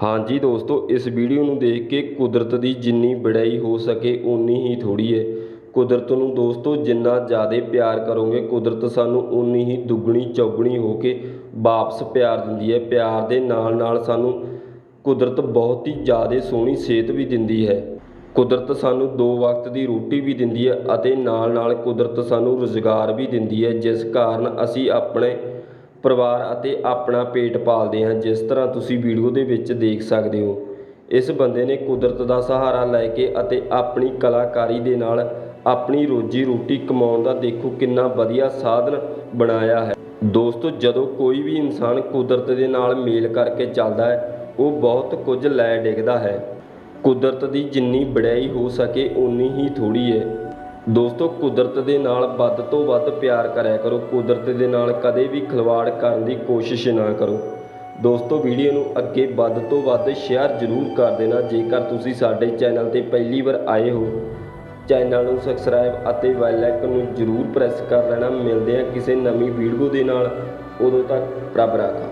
ਹਾਂਜੀ ਦੋਸਤੋ, ਇਸ ਵੀਡੀਓ ਨੂੰ ਦੇਖ ਕੇ ਕੁਦਰਤ ਦੀ ਜਿੰਨੀ ਵਡਿਆਈ ਹੋ ਸਕੇ ਉਨੀ ਹੀ ਥੋੜੀ ਹੈ। ਕੁਦਰਤ ਨੂੰ ਦੋਸਤੋ, ਜਿੰਨਾ ਜ਼ਿਆਦਾ ਪਿਆਰ ਕਰੋਗੇ, ਕੁਦਰਤ ਸਾਨੂੰ ਉਨੀ ਹੀ ਦੁੱਗਣੀ, ਚੌਗਣੀ ਹੋ ਕੇ ਵਾਪਸ ਪਿਆਰ ਦਿੰਦੀ ਹੈ। ਪਿਆਰ ਦੇ ਨਾਲ ਨਾਲ ਸਾਨੂੰ ਕੁਦਰਤ ਬਹੁਤ ਹੀ ਜ਼ਿਆਦਾ ਸੋਹਣੀ ਸਿਹਤ ਵੀ ਦਿੰਦੀ ਹੈ। ਕੁਦਰਤ ਸਾਨੂੰ ਦੋ ਵਕਤ ਦੀ ਰੋਟੀ ਵੀ ਦਿੰਦੀ ਹੈ ਅਤੇ ਨਾਲ ਨਾਲ ਕੁਦਰਤ ਸਾਨੂੰ ਰੁਜ਼ਗਾਰ ਵੀ ਦਿੰਦੀ ਹੈ, ਜਿਸ ਕਾਰਨ ਅਸੀਂ ਆਪਣੇ ਪਰਿਵਾਰ ਅਤੇ ਆਪਣਾ ਪੇਟ ਪਾਲਦੇ ਹਾਂ, ਜਿਸ ਤਰ੍ਹਾਂ ਤੁਸੀਂ ਵੀਡੀਓ ਦੇ ਵਿੱਚ ਦੇਖ ਸਕਦੇ ਹੋ। ਇਸ ਬੰਦੇ ਨੇ ਕੁਦਰਤ ਦਾ ਸਹਾਰਾ ਲੈ ਕੇ ਅਤੇ ਆਪਣੀ ਕਲਾਕਾਰੀ ਦੇ ਨਾਲ ਆਪਣੀ ਰੋਜੀ ਰੋਟੀ ਕਮਾਉਣ ਦਾ ਦੇਖੋ ਕਿੰਨਾ ਵਧੀਆ ਸਾਧਨ ਬਣਾਇਆ ਹੈ। ਦੋਸਤੋ, ਜਦੋਂ ਕੋਈ ਵੀ ਇਨਸਾਨ ਕੁਦਰਤ ਦੇ ਨਾਲ ਮੇਲ ਕਰਕੇ ਚੱਲਦਾ ਹੈ, ਉਹ ਬਹੁਤ ਕੁਝ ਲੈ ਡਿੱਗਦਾ ਹੈ। ਕੁਦਰਤ ਦੀ ਜਿੰਨੀ ਵਡਿਆਈ ਹੋ ਸਕੇ ਉਨੀ ਹੀ ਥੋੜੀ ਹੈ। ਦੋਸਤੋ, ਕੁਦਰਤ ਦੇ ਨਾਲ ਵੱਧ ਤੋਂ ਵੱਧ ਪਿਆਰ ਕਰਿਆ ਕਰੋ। ਕੁਦਰਤ ਦੇ ਨਾਲ ਕਦੇ ਵੀ ਖਿਲਵਾੜ ਕਰਨ ਦੀ ਕੋਸ਼ਿਸ਼ ਨਾ ਕਰੋ। ਦੋਸਤੋ, ਵੀਡੀਓ ਨੂੰ ਅੱਗੇ ਵੱਧ ਤੋਂ ਵੱਧ ਸ਼ੇਅਰ ਜ਼ਰੂਰ ਕਰ ਦੇਣਾ। ਜੇਕਰ ਤੁਸੀਂ ਸਾਡੇ ਚੈਨਲ ਤੇ ਪਹਿਲੀ ਵਾਰ ਆਏ ਹੋ, ਚੈਨਲ ਨੂੰ ਸਬਸਕ੍ਰਾਈਬ ਅਤੇ ਬੈਲ ਆਈਕਨ ਨੂੰ ਜ਼ਰੂਰ ਪ੍ਰੈਸ ਕਰ ਲੈਣਾ। ਮਿਲਦੇ ਹਾਂ ਕਿਸੇ ਨਵੀਂ ਵੀਡੀਓ ਦੇ ਨਾਲ। ਉਦੋਂ ਤੱਕ ਰੱਬ ਰਾਖਾ।